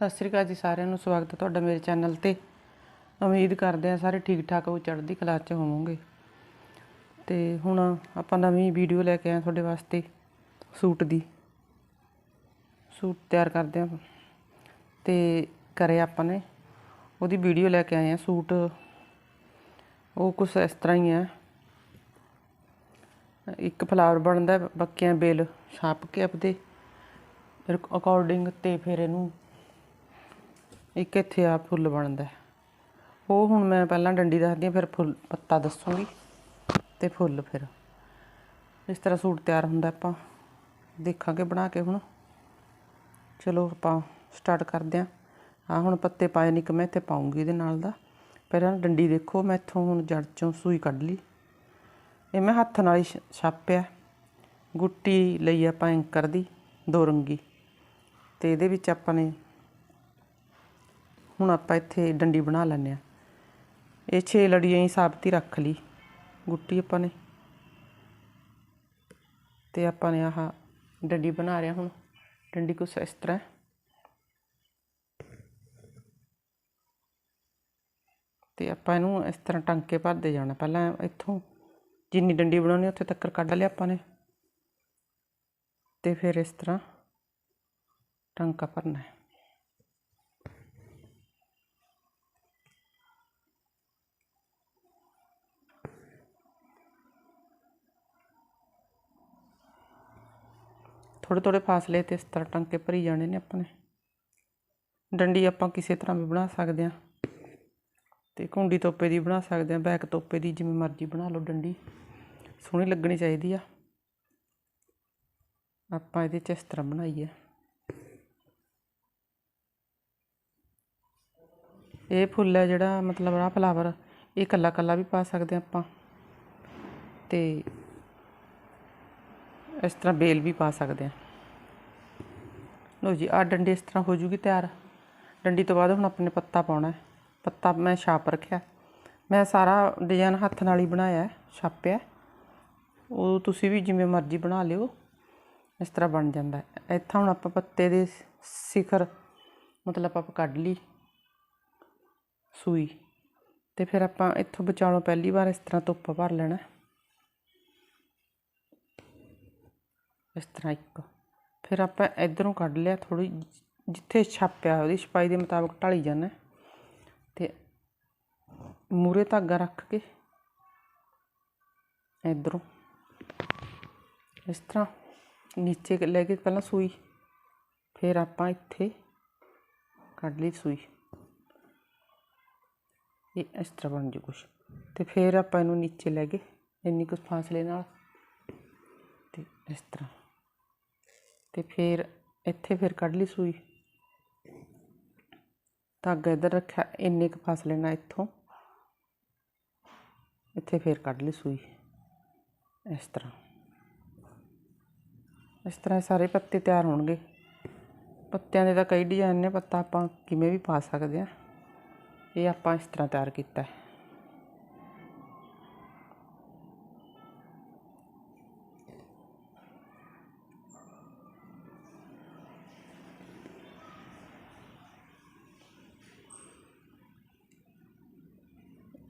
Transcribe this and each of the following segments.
ਸਤਿ ਸ੍ਰੀ ਅਕਾਲ ਜੀ ਸਾਰਿਆਂ ਨੂੰ, ਸਵਾਗਤ ਹੈ ਤੁਹਾਡਾ ਮੇਰੇ ਚੈਨਲ ਤੇ। ਉਮੀਦ ਕਰਦੇ ਆ ਸਾਰੇ ਠੀਕ ਠਾਕ ਹੋ, ਚੜ੍ਹਦੀ ਕਲਾ 'ਚ ਹੋਵੋਗੇ। ਤੇ ਹੁਣ ਆਪਾਂ ਨਵੀਂ ਵੀਡੀਓ ਲੈ ਕੇ ਆਏ ਹਾਂ ਤੁਹਾਡੇ ਵਾਸਤੇ, ਸੂਟ ਦੀ। ਸੂਟ ਤਿਆਰ ਕਰਦੇ ਆ ਤੇ ਕਰੇ ਆਪਾਂ ਨੇ ਉਹਦੀ ਵੀਡੀਓ ਲੈ ਕੇ ਆਏ ਆ ਸੂਟ। ਉਹ ਕੁਛ ਇਸ ਤਰ੍ਹਾਂ ਹੀ ਹੈ। ਇੱਕ ਫਲਾਵਰ ਬਣਦਾ, ਬੱਕਿਆਂ ਬੇਲ ਛਾਪ ਕੇ ਆਪਦੇ। ਅਕੋਰਡਿੰਗ ਤੇ ਫਿਰ ਇਹਨੂੰ ਇੱਕ ਇੱਥੇ ਆ ਫੁੱਲ ਬਣਦਾ ਉਹ ਹੁਣ ਮੈਂ ਪਹਿਲਾਂ ਡੰਡੀ ਦੱਸਦੀ ਹਾਂ, ਫਿਰ ਫੁੱਲ ਪੱਤਾ ਦੱਸੂਗੀ ਤੇ ਫੁੱਲ ਫਿਰ। ਇਸ ਤਰ੍ਹਾਂ ਸੂਟ ਤਿਆਰ ਹੁੰਦਾ ਆਪਾਂ। ਦੇਖਾਂਗੇ ਬਣਾ ਕੇ ਹੁਣ। ਚਲੋ ਆਪਾਂ ਸਟਾਰਟ ਕਰਦੇ ਹਾਂ। ਆ ਹੁਣ ਪੱਤੇ ਪਾਏ ਨਹੀਂ ਕਿ ਮੈਂ ਇੱਥੇ ਪਾਉਂਗੀ ਇਹਦੇ ਨਾਲ ਦਾ। ਪਹਿਲਾਂ ਡੰਡੀ ਦੇਖੋ, ਮੈਂ ਇੱਥੋਂ ਹੁਣ ਜੜ ਚੋਂ ਸੂਈ ਕੱਢ ਲਈ। ਇਹ ਮੈਂ ਹੱਥ ਨਾਲ ਹੀ ਛ- ਛਾਪਿਆ। ਗੁੱਟੀ ਲਈ ਆਪਾਂ ਐਂਕਰ ਦੀ, ਦੋ ਰੰਗੀ। ਤੇ ਇਹਦੇ ਵਿੱਚ ਆਪਾਂ ਨੇ ਹੁਣ ਆਪਾਂ ਇੱਥੇ ਡੰਡੀ ਬਣਾ ਲੈਂਦੇ ਆ ਇਹ 6 ਲੜੀਆਂ ਹੀ ਸਾਬਤੀ ਰੱਖ ਲਈ। ਗੁੱਟੀ ਆਪਾਂ ਨੇ। ਤੇ ਆਪਾਂ ਨੇ ਆਹ ਡੰਡੀ ਬਣਾ ਰਿਆ ਹੁਣ। ਡੰਡੀ ਕੁਛ ਇਸ ਤਰ੍ਹਾਂ ਹੈ। ਤੇ ਆਪਾਂ ਇਹਨੂੰ ਇਸ ਤਰ੍ਹਾਂ ਟਾਂਕੇ ਭਰਦੇ ਜਾਣਾ। ਪਹਿਲਾਂ ਇੱਥੋਂ ਜਿੰਨੀ ਡੰਡੀ ਬਣਾਉਣੀ ਉੱਥੇ ਤੱਕ ਕੱਢ ਲਿਆ ਆਪਾਂ ਨੇ। ਤੇ ਫਿਰ ਇਸ ਤਰ੍ਹਾਂ ਟਾਂਕਾ ਭਰਨਾ ਹੈ। ਥੋੜੇ ਥੋੜੇ ਫਾਸਲੇ ਤੇ ਇਸ ਤਰ੍ਹਾਂ ਟੰਕੇ ਭਰੀ ਜਾਣੇ ਨੇ ਆਪਣੇ ਡੰਡੀ ਆਪਾਂ ਕਿਸੇ ਤਰ੍ਹਾਂ ਵੀ ਬਣਾ ਸਕਦੇ ਹਾਂ। ਤੇ ਕੁੰਡੀ ਤੋਪੇ ਦੀ ਬਣਾ ਸਕਦੇ ਹਾਂ, ਬੈਕ ਤੋਪੇ ਦੀ ਜਿਵੇਂ ਮਰਜ਼ੀ ਬਣਾ ਲਓ ਡੰਡੀ। ਸੋਹਣੀ ਲੱਗਣੀ ਚਾਹੀਦੀ ਆ। ਆਪਾਂ ਇਹਦੇ ਚ ਇਸ ਤਰ੍ਹਾਂ ਬਣਾਈਏ। ਇਹ ਫੁੱਲ ਹੈ ਜਿਹੜਾ ਮਤਲਬ ਆ ਫਲਾਵਰ ਇਹ ਕੱਲਾ ਕੱਲਾ ਵੀ ਪਾ ਸਕਦੇ ਹਾਂ ਆਪਾਂ। ਤੇ ਇਸ ਤਰ੍ਹਾਂ ਬੇਲ ਵੀ ਪਾ ਸਕਦੇ ਹਾਂ ਲੋ ਜੀ ਆ ਡੰਡੀ ਇਸ ਤਰ੍ਹਾਂ ਹੋ ਜੂਗੀ ਤਿਆਰ। ਡੰਡੀ ਤੋਂ ਬਾਅਦ ਹੁਣ ਆਪਣੇ ਪੱਤਾ ਪਾਉਣਾ ਹੈ। ਪੱਤਾ ਮੈਂ ਛਾਪ ਰੱਖਿਆ। ਮੈਂ ਸਾਰਾ ਡਿਜ਼ਾਈਨ ਹੱਥ ਨਾਲ ਹੀ ਬਣਾਇਆ ਛਾਪਿਆ ਉਹ ਤੁਸੀਂ ਵੀ ਜਿਵੇਂ ਮਰਜ਼ੀ ਬਣਾ ਲਿਓ। ਇਸ ਤਰ੍ਹਾਂ ਬਣ ਜਾਂਦਾ ਹੈ। ਇੱਥਾਂ ਹੁਣ ਆਪਾਂ ਪੱਤੇ ਦੇ ਸਿਖਰ ਮਤਲਬ ਆਪਾਂ ਕੱਢ ਲਈ, ਸੂਈ। ਤੇ ਫਿਰ ਆਪਾਂ ਇੱਥੋਂ ਬਚਾਲੋ ਪਹਿਲੀ ਵਾਰ ਇਸ ਤਰ੍ਹਾਂ ਧੁੱਪ ਭਰ ਲੈਣਾ ਹੈ। ਇਸ ਤਰ੍ਹਾਂ ਇੱਕ। ਫਿਰ ਆਪਾਂ ਇਧਰੋਂ ਕੱਢ ਲਿਆ ਥੋੜੀ ਜਿੱਥੇ ਛਾਪਿਆ ਉਹਦੀ ਛਪਾਈ ਦੇ ਮੁਤਾਬਕ ਢਾਲੀ ਜਾਣਾ। ਹੈ। ਤੇ ਮੂਰੇ ਧਾਗਾ ਰੱਖ ਕੇ ਇਧਰੋਂ ਇਸ ਤਰ੍ਹਾਂ ਨੀਚੇ ਲੈ ਕੇ ਪਹਿਲਾਂ ਸੂਈ। ਫਿਰ ਆਪਾਂ ਇੱਥੇ ਕੱਢ ਲਈ ਸੂਈ। ਇਹ ਇਸ ਤਰ੍ਹਾਂ ਬਣ ਜੂ ਕੁਛ। ਤੇ ਫਿਰ ਆਪਾਂ ਇਹਨੂੰ ਨੀਚੇ ਲੈ ਕੇ ਇੰਨੀ ਕੁ ਫਾਸਲੇ ਨਾਲ। ਤੇ ਇਸ ਤਰ੍ਹਾਂ। ਤੇ ਫਿਰ ਇੱਥੇ ਫਿਰ ਕੱਢ ਲਈ ਸੂਈ। ਧਾਗਾ ਇੱਧਰ ਰੱਖਿਆ, ਇੰਨੇ ਕੁ ਫਾਸਲੇ ਨਾਲ ਇੱਥੋਂ। ਇੱਥੇ ਫਿਰ ਕੱਢ ਲਈ ਸੂਈ। ਇਸ ਤਰ੍ਹਾਂ। ਇਸ ਤਰ੍ਹਾਂ ਸਾਰੇ ਪੱਤੇ ਤਿਆਰ ਹੋਣਗੇ। ਪੱਤਿਆਂ ਦੇ ਤਾਂ ਕਈ ਡਿਜ਼ਾਈਨ ਨੇ, ਪੱਤਾ ਆਪਾਂ ਕਿਵੇਂ ਵੀ ਪਾ ਸਕਦੇ ਆ ਇਹ ਆਪਾਂ ਇਸ ਤਰ੍ਹਾਂ ਤਿਆਰ ਕੀਤਾ ਹੈ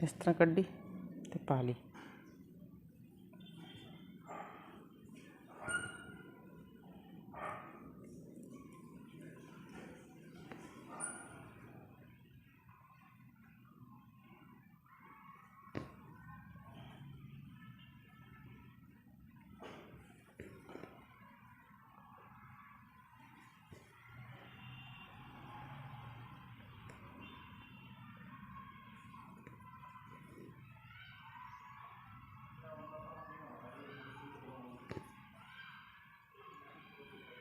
ਇਸ ਤਰ੍ਹਾਂ ਕੱਢੀ ਅਤੇ ਪਾ ਲਈ।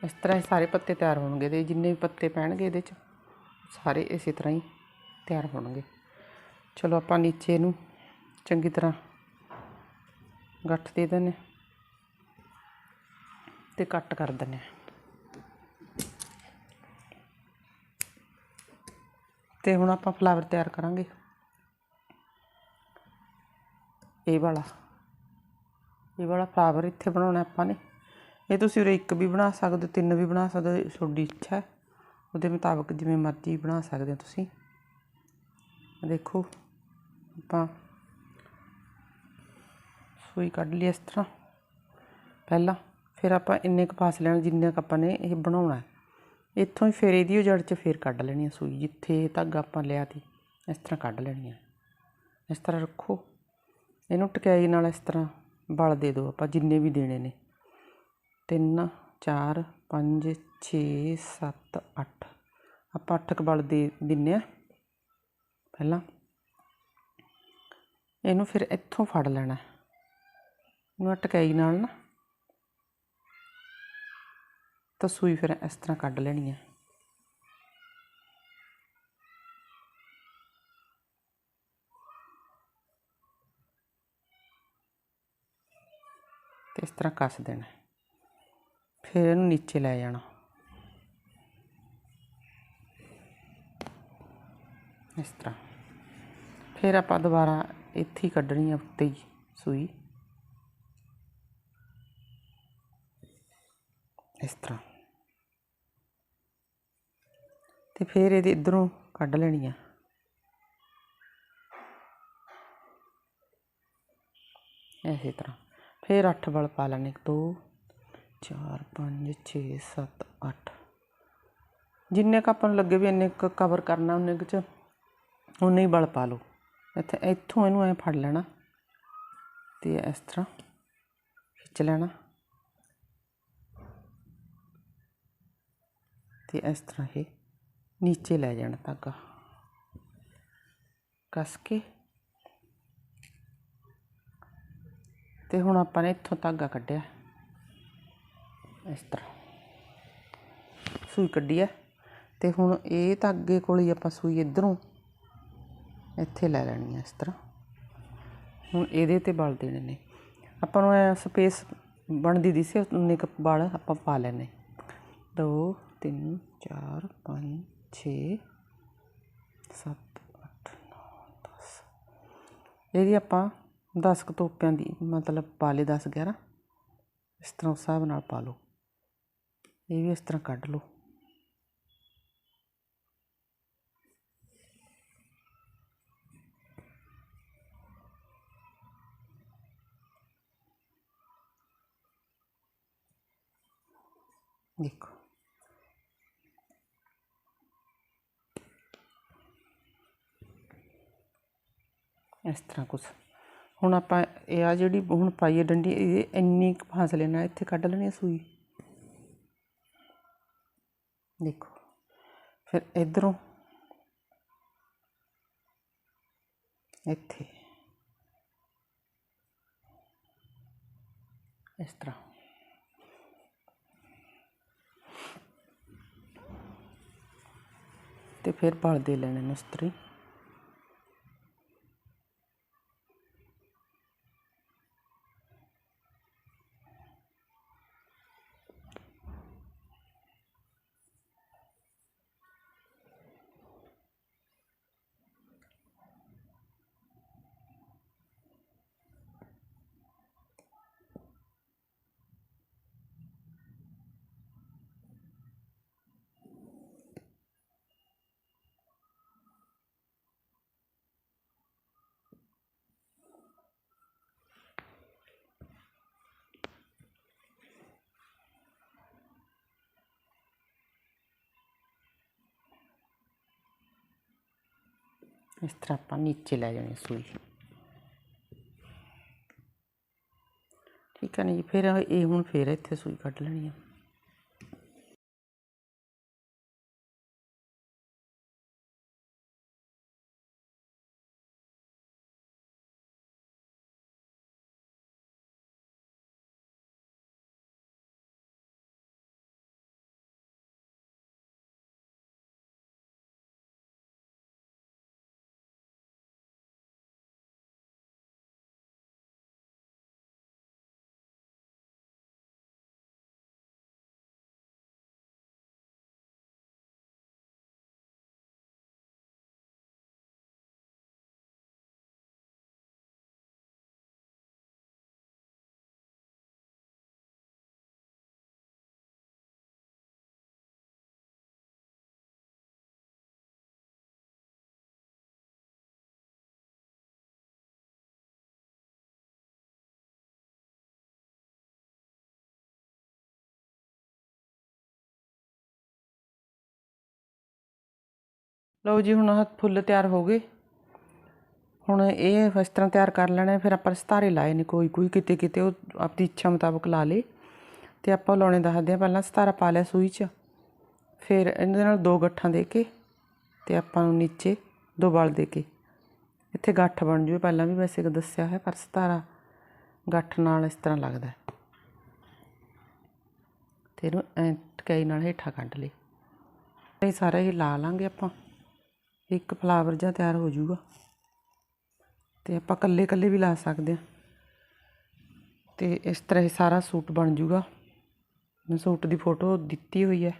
ਇਸ ਤਰ੍ਹਾਂ ਹੀ ਸਾਰੇ ਪੱਤੇ ਤਿਆਰ ਹੋਣਗੇ ਤੇ ਜਿੰਨੇ ਵੀ ਪੱਤੇ ਪੈਣਗੇ ਇਹਦੇ 'ਚ, ਸਾਰੇ ਇਸੇ ਤਰ੍ਹਾਂ ਹੀ ਤਿਆਰ ਹੋਣਗੇ। ਚਲੋ ਆਪਾਂ ਨੀਚੇ ਨੂੰ ਚੰਗੀ ਤਰ੍ਹਾਂ ਗੱਠ ਦੇ ਦਿੰਦੇ ਹਾਂ ਤੇ ਕੱਟ ਕਰ ਦਿੰਦੇ ਹਾਂ। ਤੇ ਹੁਣ ਆਪਾਂ ਫਲਾਵਰ ਤਿਆਰ ਕਰਾਂਗੇ। ਇਹ ਵਾਲਾ ਇਹ ਵਾਲਾ ਫਲਾਵਰ ਇੱਥੇ ਬਣਾਉਣਾ ਆਪਾਂ ਨੇ। ਇਹ ਤੁਸੀਂ ਉਰੇ ਇੱਕ ਵੀ ਬਣਾ ਸਕਦੇ ਹੋ, ਤਿੰਨ ਵੀ ਬਣਾ ਸਕਦੇ ਹੋ, ਤੁਹਾਡੀ ਇੱਛਾ ਹੈ। ਉਹਦੇ ਮੁਤਾਬਕ ਜਿਵੇਂ ਮਰਜ਼ੀ ਬਣਾ ਸਕਦੇ ਹੋ ਤੁਸੀਂ। ਦੇਖੋ, ਆਪਾਂ ਸੂਈ ਕੱਢ ਲਈ ਇਸ ਤਰ੍ਹਾਂ। ਪਹਿਲਾਂ ਫਿਰ ਆਪਾਂ ਇੰਨੇ ਕੁ ਫਾਸਲੇ ਨਾਲ ਜਿੰਨੇ ਕੁ ਆਪਾਂ ਨੇ ਇਹ ਬਣਾਉਣਾ ਹੈ। ਇੱਥੋਂ ਹੀ ਫਿਰ ਇਹਦੀ ਉਹ ਜੜ 'ਚ ਫਿਰ ਕੱਢ ਲੈਣੀ ਹੈ ਸੂਈ, ਜਿੱਥੇ ਧਾਗਾ ਆਪਾਂ ਲਿਆ ਤੀ ਇਸ ਤਰ੍ਹਾਂ ਕੱਢ ਲੈਣੀ ਹੈ ਇਸ ਤਰ੍ਹਾਂ ਰੱਖੋ। ਇਹਨੂੰ ਟਕਿਆਈ ਨਾਲ ਇਸ ਤਰ੍ਹਾਂ ਬਲ ਦੇ ਦਿਓ, ਆਪਾਂ ਜਿੰਨੇ ਵੀ ਦੇਣੇ ਨੇ। ਤਿੰਨ, ਚਾਰ, ਪੰਜ, ਛੇ, ਸੱਤ, ਅੱਠ। ਆਪਾਂ ਅੱਠ ਕੁ ਬਲ ਦੇ ਦਿੰਨੇ ਆ ਪਹਿਲਾਂ। ਇਹਨੂੰ ਫਿਰ ਇੱਥੋਂ ਫੜ ਲੈਣਾ। ਇਹਨੂੰ ਟਕਾਈ ਨਾਲ ਨਾ ਤਾਂ ਸੂਈ ਫਿਰ ਇਸ ਤਰ੍ਹਾਂ ਕੱਢ ਲੈਣੀ ਹੈ ਤੇ ਇਸ ਤਰ੍ਹਾਂ ਕੱਸ ਦੇਣਾ। ਫਿਰ ਇਹਨੂੰ ਨੀਚੇ ਲੈ ਜਾਣਾ। ਇਸ ਤਰ੍ਹਾਂ। ਫਿਰ ਆਪਾਂ ਦੁਬਾਰਾ ਇੱਥੇ ਕੱਢਣੀ ਆ ਉੱਤੇ ਹੀ ਸੂਈ। ਇਸ ਤਰ੍ਹਾਂ। ਤੇ ਫਿਰ ਇਹਦੇ ਇਧਰੋਂ ਕੱਢ ਲੈਣੀ ਆ। ਇਸੇ ਤਰ੍ਹਾਂ। ਫਿਰ 8 ਬਲ ਪਾ ਲੈਣੇ 2 4 5 6 7 8 ਜਿੰਨੇ ਕ ਆਪਾਂ ਨੂੰ ਲੱਗੇ ਵੀ ਇੰਨੇ ਕ ਕਵਰ ਕਰਨਾ, ਉਹਨੇ ਕੁ ਚ ਉਨੇ ਹੀ ਬਲ ਪਾ ਲਓ। ਇੱਥੇ, ਇੱਥੋਂ ਇਹਨੂੰ ਐ ਫੜ ਲੈਣਾ ਤੇ ਇਸ ਤਰ੍ਹਾਂ ਖਿੱਚ ਲੈਣਾ। ਤੇ ਇਸ ਤਰ੍ਹਾਂ ਇਹ ਨੀਚੇ ਲੈ ਜਾਣਾ ਧਾਗਾ। ਕੱਸ ਕੇ। ਤੇ ਹੁਣ ਆਪਾਂ ਨੇ ਇੱਥੋਂ ਧਾਗਾ ਕੱਢਿਆ। ਇਸ ਤਰ੍ਹਾਂ। ਸੂਈ ਕੱਢੀ ਹੈ ਤੇ ਹੁਣ ਇਹ ਧਾਗੇ ਕੋਲ ਹੀ ਆਪਾਂ ਸੂਈ ਇਧਰੋਂ ਇੱਥੇ ਲੈ ਲੈਣੀ ਹੈ ਇਸ ਤਰ੍ਹਾਂ। ਹੁਣ ਇਹਦੇ ਤੇ ਬਲ ਦੇਣੇ ਨੇ। ਆਪਾਂ ਨੂੰ ਐ ਸਪੇਸ ਬਣਦੀ ਦੀ ਉਨੇ ਕੁ ਬਲ ਆਪਾਂ ਪਾ ਲੈਣੇ। 2 3 4 5 6 7 8 9 10 ਇਹਦੀ ਆਪਾਂ 10 ਕੁ ਤੋਪਿਆਂ ਦੀ ਮਤਲਬ ਪਾ ਲਏ 10 11 ਇਸ ਤਰ੍ਹਾਂ ਉਸ ਹਿਸਾਬ ਨਾਲ ਪਾ ਲਓ। ਇਹ ਵੀ ਇਸ ਤਰ੍ਹਾਂ ਕੱਢ ਲਓ। ਦੇਖੋ। ਇਸ ਤਰ੍ਹਾਂ ਕੁਛ। ਹੁਣ ਆਪਾਂ ਇਹ ਆ ਜਿਹੜੀ ਹੁਣ ਪਾਈ ਹੈ ਡੰਡੀ, ਇਹ ਇੰਨੀ ਕੁ ਫਾਸਲੇ ਨਾਲ ਇੱਥੇ ਕੱਢ ਲੈਣੀ ਸੂਈ। ਦੇਖੋ। ਫਿਰ ਇਧਰੋਂ ਇੱਥੇ। ਇਸ ਤਰ੍ਹਾਂ। ਤੇ ਫਿਰ ਬਲ ਦੇ ਲੈਣੇ ਨੇ ਇਸ ਇਸ ਤਰ੍ਹਾਂ ਆਪਾਂ ਨੀਚੇ ਲੈ ਜਾਣੀ ਸੂਈ ਠੀਕ ਹੈ ਨਾ ਜੀ ਫਿਰ ਇਹ ਹੁਣ ਫਿਰ ਇੱਥੇ ਸੂਈ ਕੱਢ ਲੈਣੀ ਆ ਲਓ ਜੀ, ਹੁਣ ਆਹ ਫੁੱਲ ਤਿਆਰ ਹੋ ਗਏ। ਹੁਣ ਇਹ ਇਸ ਤਰ੍ਹਾਂ ਤਿਆਰ ਕਰ ਲੈਣਾ ਫਿਰ ਆਪਾਂ ਸਿਤਾਰੇ ਲਾਏ ਨੇ ਕੋਈ ਕੋਈ ਕਿਤੇ ਕਿਤੇ, ਉਹ ਆਪਣੀ ਇੱਛਾ ਮੁਤਾਬਕ ਲਾ ਲੇ ਤੇ ਆਪਾਂ ਲਾਉਣੇ ਦੱਸਦੇ ਆ ਪਹਿਲਾਂ ਸਤਾਰਾ ਪਾ ਲਿਆ ਸੂਈ 'ਚ। ਫਿਰ ਇਹਦੇ ਨਾਲ ਦੋ ਗੱਠਾਂ ਦੇ ਕੇ ਤੇ ਆਪਾਂ ਨੂੰ ਨੀਚੇ ਦੋ ਬਲ ਦੇ ਕੇ। ਇੱਥੇ ਗੱਠ ਬਣ ਜੂ ਪਹਿਲਾਂ ਵੀ ਵੈਸੇ ਦੱਸਿਆ ਹੈ, ਪਰ ਸਤਾਰਾ ਗੱਠ ਨਾਲ ਇਸ ਤਰ੍ਹਾਂ ਲੱਗਦਾ ਹੈ। ਤੇ ਇਹਨੂੰ ਐ ਟਕਾਈ ਨਾਲ ਹੇਠਾਂ ਕੱਢ ਲਈ ਇਹ ਸਾਰਾ ਹੀ ਲਾ ਲਾਂਗੇ ਆਪਾਂ। ਇੱਕ ਫਲਾਵਰ ਜਿਹਾ ਤਿਆਰ ਹੋ ਜਾਊਗਾ। ਤੇ ਆਪਾਂ ਕੱਲੇ ਕੱਲੇ ਵੀ ਲਾ ਸਕਦੇ ਆ ਤੇ ਇਸ ਤਰ੍ਹਾਂ ਇਹ ਸਾਰਾ ਸੂਟ ਬਣ ਜਾਊਗਾ। ਮੈਂ ਸੂਟ ਦੀ ਫੋਟੋ ਦਿੱਤੀ ਹੋਈ ਹੈ।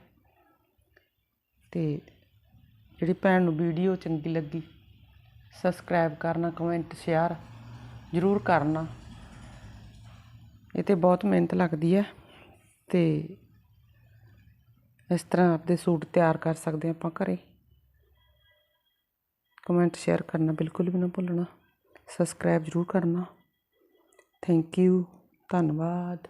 ਤੇ ਜਿਹੜੀ ਭੈਣ ਨੂੰ ਵੀਡੀਓ ਚੰਗੀ ਲੱਗੀ ਸਬਸਕ੍ਰਾਈਬ ਕਰਨਾ ਕਮੈਂਟ ਸ਼ੇਅਰ ਜ਼ਰੂਰ ਕਰਨਾ। ਇਹ ਤੇ ਬਹੁਤ ਮਿਹਨਤ ਲੱਗਦੀ ਹੈ। ਤੇ ਇਸ ਤਰ੍ਹਾਂ ਆਪਦੇ ਸੂਟ ਤਿਆਰ ਕਰ ਸਕਦੇ ਆਪਾਂ ਘਰੇ। ਕਮੈਂਟ ਸ਼ੇਅਰ ਕਰਨਾ ਬਿਲਕੁਲ ਵੀ ਨਾ ਭੁੱਲਣਾ। ਸਬਸਕ੍ਰਾਈਬ ਜ਼ਰੂਰ ਕਰਨਾ। ਥੈਂਕ ਯੂ ਧੰਨਵਾਦ।